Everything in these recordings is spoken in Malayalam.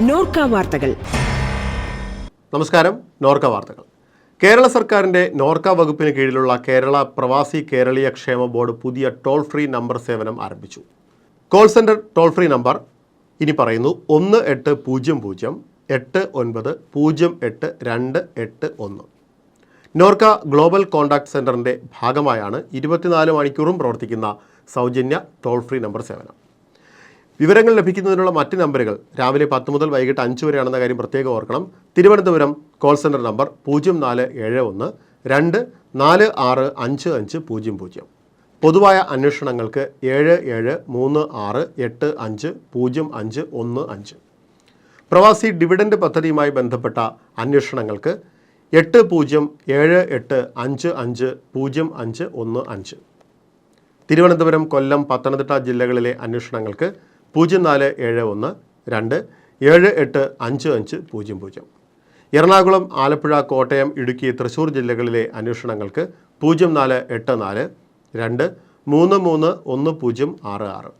നോർക്ക വാർത്തകൾ. നമസ്കാരം നോർക്ക വാർത്തകൾ. കേരള സർക്കാരിന്റെ നോർക്ക വകുപ്പിന് കീഴിലുള്ള കേരള പ്രവാസി കേരളീയ ക്ഷേമ ബോർഡ് പുതിയ ടോൾ ഫ്രീ നമ്പർ സേവനം ആരംഭിച്ചു. Call centre toll free number ഇനി പറയുന്നു ഒന്ന് എട്ട് പൂജ്യം പൂജ്യം എട്ട് ഒൻപത് പൂജ്യം എട്ട് രണ്ട് എട്ട് ഒന്ന്. നോർക്ക ഗ്ലോബൽ കോൺടാക്ട് സെന്ററിന്റെ ഭാഗമായാണ് ഇരുപത്തിനാല് മണിക്കൂറും പ്രവർത്തിക്കുന്ന സൗജന്യ ടോൾ ഫ്രീ നമ്പർ സേവനം. വിവരങ്ങൾ ലഭിക്കുന്നതിനുള്ള മറ്റ് നമ്പറുകൾ രാവിലെ പത്ത് മുതൽ വൈകിട്ട് അഞ്ച് വരെയാണെന്ന കാര്യം പ്രത്യേകം ഓർക്കണം. തിരുവനന്തപുരം കോൾ സെന്റർ നമ്പർ പൂജ്യം നാല് ഏഴ് ഒന്ന് രണ്ട് നാല് ആറ് അഞ്ച് അഞ്ച് പൂജ്യം പൂജ്യം. പൊതുവായ അന്വേഷണങ്ങൾക്ക് ഏഴ് ഏഴ് മൂന്ന് ആറ് എട്ട് അഞ്ച് പൂജ്യം അഞ്ച് ഒന്ന് അഞ്ച്. പ്രവാസി ഡിവിഡൻഡ് പദ്ധതിയുമായി ബന്ധപ്പെട്ട അന്വേഷണങ്ങൾക്ക് എട്ട് പൂജ്യം ഏഴ് എട്ട് അഞ്ച് അഞ്ച് പൂജ്യം അഞ്ച് ഒന്ന് അഞ്ച്. തിരുവനന്തപുരം കൊല്ലം പത്തനംതിട്ട ജില്ലകളിലെ അന്വേഷണങ്ങൾക്ക് പൂജ്യം നാല് ഏഴ് ഒന്ന് രണ്ട് ഏഴ് എട്ട് അഞ്ച് അഞ്ച് പൂജ്യം പൂജ്യം. എറണാകുളം ആലപ്പുഴ കോട്ടയം ഇടുക്കി തൃശ്ശൂർ ജില്ലകളിലെ അന്വേഷണങ്ങൾക്ക് പൂജ്യം നാല് എട്ട് നാല് രണ്ട് മൂന്ന് മൂന്ന് ഒന്ന് പൂജ്യം ആറ് ആറ്.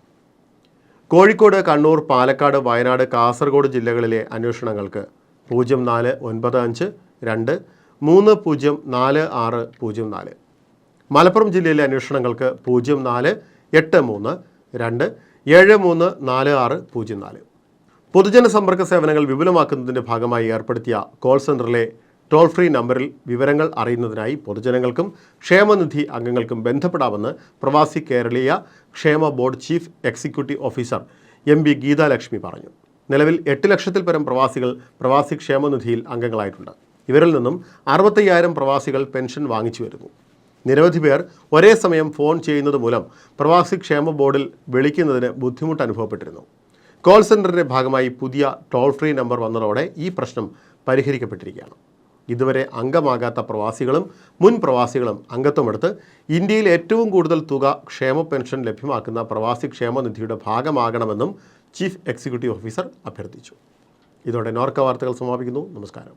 കോഴിക്കോട് കണ്ണൂർ പാലക്കാട് വയനാട് കാസർഗോഡ് ജില്ലകളിലെ അന്വേഷണങ്ങൾക്ക് പൂജ്യം നാല് ഒൻപത് അഞ്ച് രണ്ട് മൂന്ന് പൂജ്യം നാല് ആറ് പൂജ്യം നാല്. മലപ്പുറം ജില്ലയിലെ അന്വേഷണങ്ങൾക്ക് പൂജ്യം നാല് എട്ട് മൂന്ന് രണ്ട് ഏഴ് മൂന്ന് നാല് ആറ് പൂജ്യം നാല്. പൊതുജന സമ്പർക്ക സേവനങ്ങൾ വിപുലമാക്കുന്നതിന്റെ ഭാഗമായി ഏർപ്പെടുത്തിയ കോൾ സെന്ററിലെ ടോൾ ഫ്രീ നമ്പറിൽ വിവരങ്ങൾ അറിയുന്നതിനായി പൊതുജനങ്ങൾക്കും ക്ഷേമനിധി അംഗങ്ങൾക്കും ബന്ധപ്പെടാമെന്ന് പ്രവാസി കേരളീയ ക്ഷേമ board chief executive officer M B Geethalakshmi പറഞ്ഞു. നിലവിൽ എട്ട് ലക്ഷത്തിൽ പരം പ്രവാസികൾ പ്രവാസി ക്ഷേമനിധിയിൽ അംഗങ്ങളായിട്ടുണ്ട്. ഇവരിൽ നിന്നും അറുപത്തയ്യായിരം പ്രവാസികൾ പെൻഷൻ വാങ്ങിച്ചു വരുന്നു. നിരവധി പേർ ഒരേ സമയം ഫോൺ ചെയ്യുന്നത് മൂലം പ്രവാസി ക്ഷേമ ബോർഡിൽ വിളിക്കുന്നതിന് ബുദ്ധിമുട്ട് അനുഭവപ്പെട്ടിരുന്നു. കോൾ സെന്ററിന്റെ ഭാഗമായി പുതിയ ടോൾ ഫ്രീ നമ്പർ വന്നതോടെ ഈ പ്രശ്നം പരിഹരിക്കപ്പെട്ടിരിക്കുകയാണ്. ഇതുവരെ അംഗമാകാത്ത പ്രവാസികളും മുൻ പ്രവാസികളും അംഗത്വമെടുത്ത് ഇന്ത്യയിൽ ഏറ്റവും കൂടുതൽ തുക ക്ഷേമ പെൻഷൻ ലഭ്യമാക്കുന്ന പ്രവാസി ക്ഷേമനിധിയുടെ ഭാഗമാകണമെന്നും ചീഫ് എക്സിക്യൂട്ടീവ് ഓഫീസർ അഭ്യർത്ഥിച്ചു. ഇതോടെ നോർക്ക വാർത്തകൾ സമാപിക്കുന്നു. നമസ്കാരം.